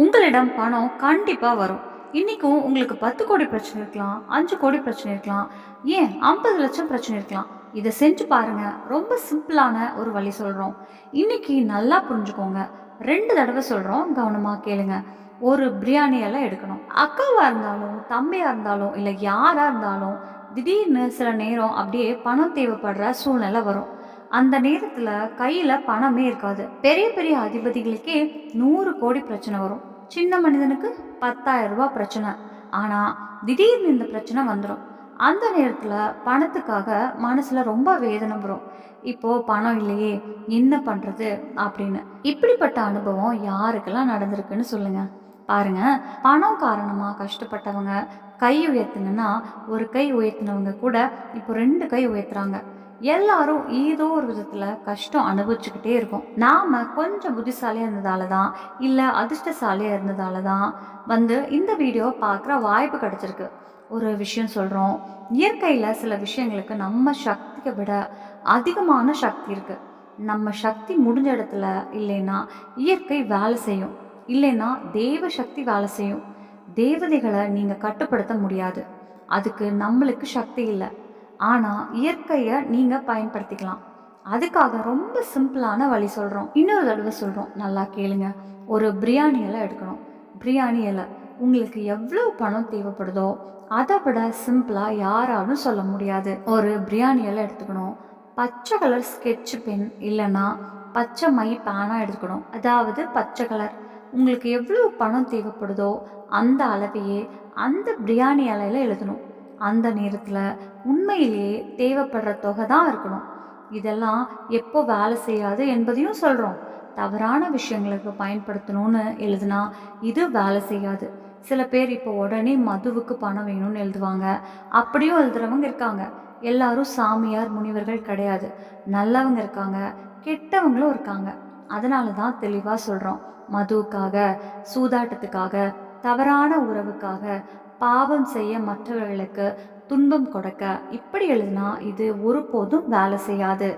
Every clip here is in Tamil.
உங்களிடம் பணம் கண்டிப்பாக வரும். இன்றைக்கும் உங்களுக்கு பத்து கோடி பிரச்சனை இருக்கலாம் அஞ்சு கோடி பிரச்சனை இருக்கலாம் ஏன் ஐம்பது லட்சம் பிரச்சனை இருக்கலாம். இதை செஞ்சு பாருங்க. ரொம்ப சிம்பிளான ஒரு வழி சொல்கிறோம் இன்னைக்கு நல்லா புரிஞ்சுக்கோங்க. ரெண்டு தடவை சொல்கிறோம் கவனமாக கேளுங்க. ஒரு பிரியாணியெல்லாம் எடுக்கணும். அக்காவாக இருந்தாலும் தம்பியாக இருந்தாலும் இல்லை யாராக இருந்தாலும் திடீர்னு சில நேரம் அப்படியே பணம் தேவைப்படுற சூழ்நிலை வரும். அந்த நேரத்தில் கையில் பணமே இருக்காது. பெரிய பெரிய அதிபதிகளுக்கே நூறு கோடி பிரச்சனை வரும். சின்ன மனிதனுக்கு பத்தாயிரம் ரூபா பிரச்சனை. ஆனால் திடீர்னு இந்த பிரச்சனை வந்துடும் அந்த நேரத்தில் பணத்துக்காக மனசில் ரொம்ப வேதனை வரும். இப்போது பணம் இல்லையே என்ன பண்ணுறது அப்படின்னு. இப்படிப்பட்ட அனுபவம் யாருக்கெல்லாம் நடந்திருக்குன்னு சொல்லுங்கள் பாருங்க. பணம் காரணமாக கஷ்டப்பட்டவங்க கை உயர்த்துங்கன்னா ஒரு கை உயர்த்தினவங்க கூட இப்போ ரெண்டு கை உயர்த்துறாங்க. எல்லாரும் ஏதோ ஒரு விதத்தில் கஷ்டம் அனுபவிச்சுக்கிட்டே இருக்கோம். நாம் கொஞ்சம் புத்திசாலியாக இருந்ததால தான் இல்லை அதிர்ஷ்டசாலியாக இருந்ததால தான் வந்து இந்த வீடியோ பார்க்குற வாய்ப்பு கிடச்சிருக்கு. ஒரு விஷயம் சொல்கிறோம் இயற்கையில் சில விஷயங்களுக்கு நம்ம சக்தியை விட அதிகமான சக்தி இருக்குது நம்ம சக்தி முடிஞ்ச இடத்துல இல்லைன்னா இயற்கை வேலை செய்யும். இல்லைன்னா தெய்வ சக்தி வேலை செய்யும். தேவதைகளை நீங்கள் கட்டுப்படுத்த முடியாது. அதுக்கு நம்மளுக்கு சக்தி இல்லை. ஆனால் இயற்கையை நீங்கள் பயன்படுத்திக்கலாம். அதுக்காக ரொம்ப சிம்பிளான வழி சொல்கிறோம் இன்னொரு தடவை சொல்கிறோம் நல்லா கேளுங்க. ஒரு பிரியாணி இலை எடுக்கணும். பிரியாணி இலை. உங்களுக்கு எவ்வளோ பணம் தேவைப்படுதோ அதை விட சிம்பிளாக யாராலும் சொல்ல முடியாது. ஒரு பிரியாணி இலை எடுத்துக்கணும். பச்சை கலர் ஸ்கெட்ச் பென் இல்லைன்னா பச்சை மை பேனாக எடுத்துக்கணும். அதாவது பச்சை கலர். உங்களுக்கு எவ்வளோ பணம் தேவைப்படுதோ அந்த அளவையே அந்த பிரியாணி இலையில எழுதணும். அந்த நேரத்தில் உண்மையிலேயே தேவைப்படுற தொகை தான் இருக்கணும். இதெல்லாம் எப்போ வேலை செய்யாது என்பதையும் சொல்கிறோம் தவறான விஷயங்களுக்கு பயன்படுத்தணும்னு எழுதுனா இது வேலை செய்யாது. சில பேர் இப்போ உடனே மதுவுக்கு பணம் வேணும்னு எழுதுவாங்க. அப்படியும் எழுதுறவங்க இருக்காங்க. எல்லாரும் சாமியார் முனிவர்கள் கிடையாது. நல்லவங்க இருக்காங்க. கெட்டவங்களும் இருக்காங்க. அதனால தான் தெளிவாக சொல்கிறோம் மதுவுக்காக சூதாட்டத்துக்காக தவறான உறவுக்காக பாவம் செய்ய மற்றவர்களுக்கு துன்பம் கொடுக்க இப்படி எழுதினா இது ஒருபோதும் வேலை செய்யாது.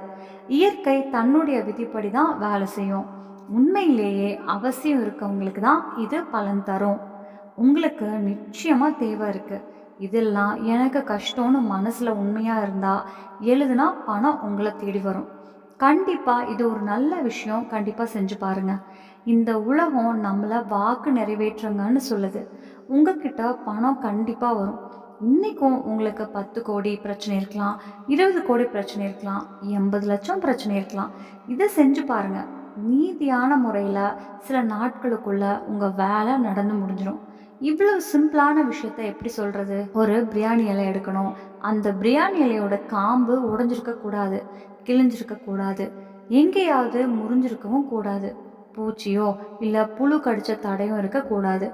இயற்கை தன்னுடைய விதிப்படி தான் வேலை செய்யும். உண்மையிலேயே அவசியம் இருக்கவங்களுக்கு தான் இது பலன் தரும். உங்களுக்கு நிச்சயமாக தேவை இருக்குது இதெல்லாம் எனக்கு கஷ்டம்னு மனசில் உண்மையாக இருந்தால் எழுதுனா பணம் உங்களை தேடி வரும். கண்டிப்பாக இது ஒரு நல்ல விஷயம். கண்டிப்பாக செஞ்சு பாருங்கள் இந்த உலகம் நம்மளை வாக்கு நிறைவேற்றுங்கன்னு சொல்லுது. உங்ககிட்ட பணம் கண்டிப்பாக வரும். இன்றைக்கும் உங்களுக்கு பத்து கோடி பிரச்சனை இருக்கலாம் இருபது கோடி பிரச்சனை இருக்கலாம் எண்பது லட்சம் பிரச்சனை இருக்கலாம். இதை செஞ்சு பாருங்கள் நீதியான முறையில் சில நாட்களுக்குள்ளே உங்கள் வேலை நடந்து முடிஞ்சிடும் இவ்வளவு சிம்பிளான விஷயத்த எப்படி சொல்கிறது ஒரு பிரியாணி இலை எடுக்கணும். அந்த பிரியாணி இலையோட காம்பு உடஞ்சிருக்கக்கூடாது கிழிஞ்சிருக்கக்கூடாது எங்கேயாவது முறிஞ்சிருக்கவும் கூடாது. பூச்சியோ இல்லை புழு கடித்த தடையும் இருக்கக்கூடாது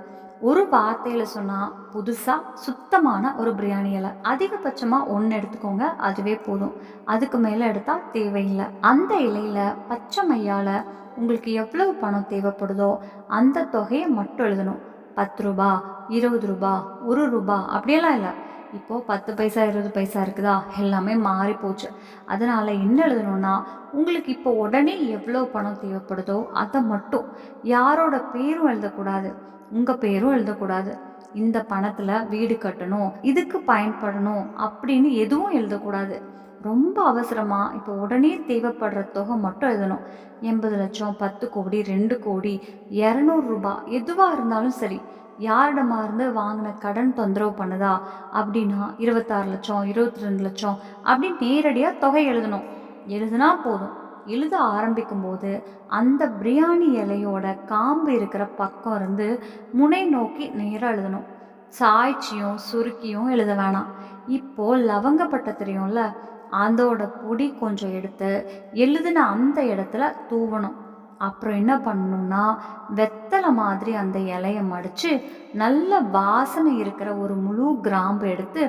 ஒரு வார்த்தையில் சொன்னால் புதுசாக சுத்தமான ஒரு பிரியாணி இலை. அதிகபட்சமாக ஒன்று எடுத்துக்கோங்க அதுவே போதும். அதுக்கு மேலே எடுத்தால் தேவையில்லை. அந்த இலையில் பச்சை மையால் உங்களுக்கு எவ்வளவு பணம் தேவைப்படுதோ அந்த தொகையை மட்டும் எழுதணும். பத்து ரூபா இருபது ரூபா ஒரு ரூபா அப்படியெல்லாம் இல்லை. இப்போது பத்து பைசா இருபது பைசா இருக்குதா? எல்லாமே மாறி போச்சு. அதனால் என்ன எழுதணும்னா உங்களுக்கு இப்போ உடனே எவ்வளோ பணம் தேவைப்படுதோ அதை மட்டும் யாரோட பேரும் எழுதக்கூடாது. உங்கள் பேரும் எழுதக்கூடாது. இந்த பணத்தில் வீடு கட்டணும் இதுக்கு பயன்படணும் அப்படின்னு எதுவும் எழுதக்கூடாது. ரொம்ப அவசரமாக இப்போ உடனே தேவைப்படுற தொகை மட்டும் எழுதணும். எண்பது லட்சம் பத்து கோடி ரெண்டு கோடி இரநூறு ரூபாய் எதுவாக இருந்தாலும் சரி. யாரிடமா இருந்து வாங்கின கடன் தொந்தரவு பண்ணுதா? அப்படின்னா இருபத்தாறு லட்சம் இருபத்தி ரெண்டு லட்சம் அப்படின்னு நேரடியாக தொகை எழுதணும். எழுதுனா போதும். எழுத ஆரம்பிக்கும் போது அந்த பிரியாணி இலையோட காம்பு இருக்கிற பக்கம் இருந்து முனை நோக்கி நேராக எழுதணும். சாய்ச்சியும் சுருக்கியும் எழுத வேணாம். இப்போ லவங்கப்பட்ட தெரியும்ல? அதோட பொடி கொஞ்சம் எடுத்து எழுதின அந்த இடத்துல தூவணும். அப்புறம் என்ன பண்ணணும்னா வெத்தலை மாதிரி அந்த இலையை மடித்து நல்ல வாசனை இருக்கிற ஒரு முழு கிராம்பு எடுத்து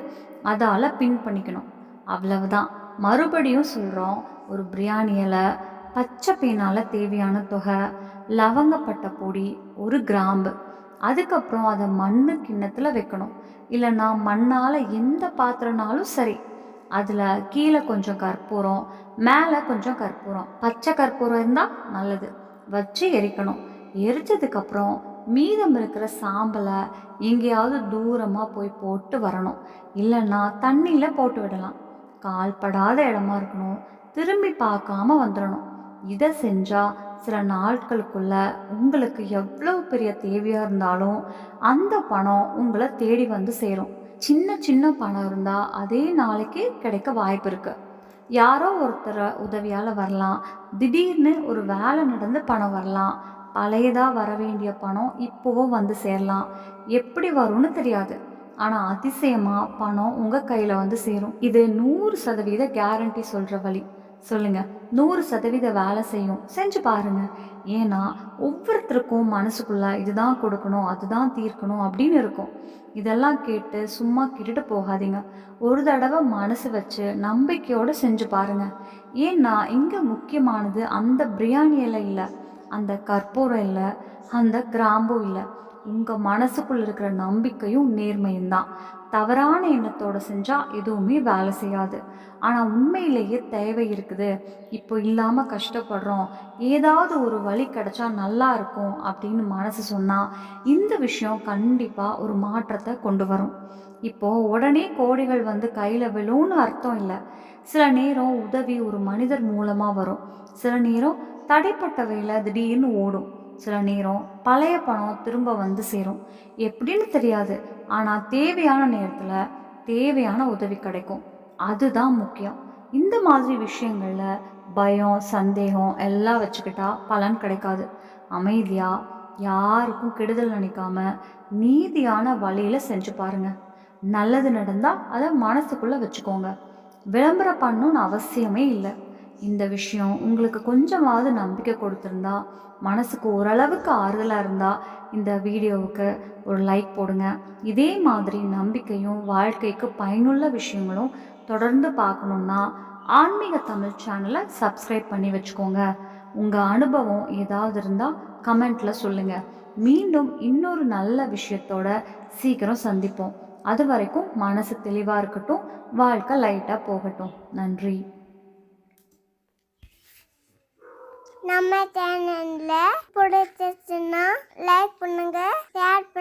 அதால் பின் பண்ணிக்கணும். அவ்வளவுதான். மறுபடியும் சொல்கிறோம் ஒரு பிரியாணி இலை பச்சை பீனால் தேவையான தொகை லவங்கப்பட்ட பொடி ஒரு கிராம்பு. அதுக்கப்புறம் அதை மண்ணு கிண்ணத்தில் வைக்கணும். இல்லைன்னா மண்ணால் எந்த பாத்திரனாலும் சரி. அதில் கீழே கொஞ்சம் கற்பூரம் மேலே கொஞ்சம் கற்பூரம். பச்சை கற்பூரம் இருந்தால் நல்லது. வச்சு எரிக்கணும். எரிச்சதுக்கப்புறம் மீதம் இருக்கிற சாம்பலை எங்கேயாவது தூரமாக போய் போட்டு வரணும். இல்லைன்னா தண்ணியில் போட்டு விடலாம். கால்படாத இடமா இருக்கணும். திரும்பி பார்க்காம வந்துடணும். இதை செஞ்சால் சில நாட்களுக்குள்ள உங்களுக்கு எவ்வளவு பெரிய தேவையாக இருந்தாலும் அந்த பணம் உங்களை தேடி வந்து சேரும். சின்ன சின்ன பணம் இருந்தால் அதே நாளைக்கு கிடைக்க வாய்ப்பு இருக்குது யாரோ ஒருத்தர் உதவியால் வரலாம். திடீர்னு ஒரு வேலை நடந்து பணம் வரலாம். பழையதாக வர வேண்டிய பணம் இப்போவும் வந்து சேரலாம். எப்படி வரும்னு தெரியாது. ஆனால் அதிசயமாக பணம் உங்கள் கையில் வந்து சேரும். இது நூறு சதவீத கேரண்டி சொல்கிற வழி. சொல்லுங்கள் நூறு சதவீத வேலை செய்யும். செஞ்சு பாருங்க. ஏன்னா ஒவ்வொருத்தருக்கும் மனசுக்குள்ள இதுதான் கொடுக்கணும் அதுதான் தீர்க்கணும் அப்படின்னு இருக்கும். இதெல்லாம் கேட்டு சும்மா கேட்டுட்டு போகாதீங்க. ஒரு தடவை மனசு வச்சு நம்பிக்கையோடு செஞ்சு பாருங்க. ஏன்னா இங்கே முக்கியமானது அந்த பிரியாணி இலை இல்லை அந்த கற்பூரம் இல்லை அந்த கிராம்பு இல்லை. உங்கள் மனசுக்குள்ள இருக்கிற நம்பிக்கையும் நேர்மையும் தான் தவறான எண்ணத்தோடு செஞ்சால் எதுவுமே வேலை செய்யாது. ஆனால் உண்மையிலேயே தேவை இருக்குது. இப்போ இல்லாமல் கஷ்டப்படுறோம். ஏதாவது ஒரு வழி கிடைச்சா நல்லா இருக்கும் அப்படின்னு மனசு சொன்னால் இந்த விஷயம் கண்டிப்பாக ஒரு மாற்றத்தை கொண்டு வரும். இப்போது உடனே கோடிகள் வந்து கையில் விழும்னு அர்த்தம் இல்லை. சில நேரம் உதவி ஒரு மனிதர் மூலமாக வரும். சில நேரம் தடைப்பட்ட வேலை திடீர்னு ஓடும். சில நேரம் பழைய பணம் திரும்ப வந்து சேரும். எப்படின்னு தெரியாது. ஆனால் தேவையான நேரத்தில் தேவையான உதவி கிடைக்கும். அதுதான் முக்கியம். இந்த மாதிரி விஷயங்களில் பயம் சந்தேகம் எல்லாம் வச்சுக்கிட்டா பலன் கிடைக்காது. அமைதியாக யாருக்கும் கெடுதல் நினைக்காம நீதியான வழியில் செஞ்சு பாருங்க. நல்லது நடந்தால் அதை மனசுக்குள்ளே வச்சுக்கோங்க. விளம்பரம் பண்ணணும்னு அவசியமே இல்லை. இந்த விஷயம் உங்களுக்கு கொஞ்சமாவது நம்பிக்கை கொடுத்துருந்தா மனசுக்கு ஓரளவுக்கு ஆறுதலாக இருந்தால் இந்த வீடியோவுக்கு ஒரு லைக் போடுங்க. இதே மாதிரி நம்பிக்கையும் வாழ்க்கைக்கு பயனுள்ள விஷயங்களும் தொடர்ந்து பார்க்கணுன்னா ஆன்மீக தமிழ் சேனலை சப்ஸ்கிரைப் பண்ணி வச்சுக்கோங்க. உங்கள் அனுபவம் ஏதாவது இருந்தால் கமெண்ட்டில் சொல்லுங்கள் மீண்டும் இன்னொரு நல்ல விஷயத்தோட சீக்கிரம் சந்திப்போம். அது வரைக்கும் மனசு தெளிவாக இருக்கட்டும் வாழ்க்கை லைட்டாக போகட்டும். நன்றி. நம்ம சேனல்ல பிடிச்சிருச்சுன்னா லைக் பண்ணுங்க ஷேர் பண்ணுங்க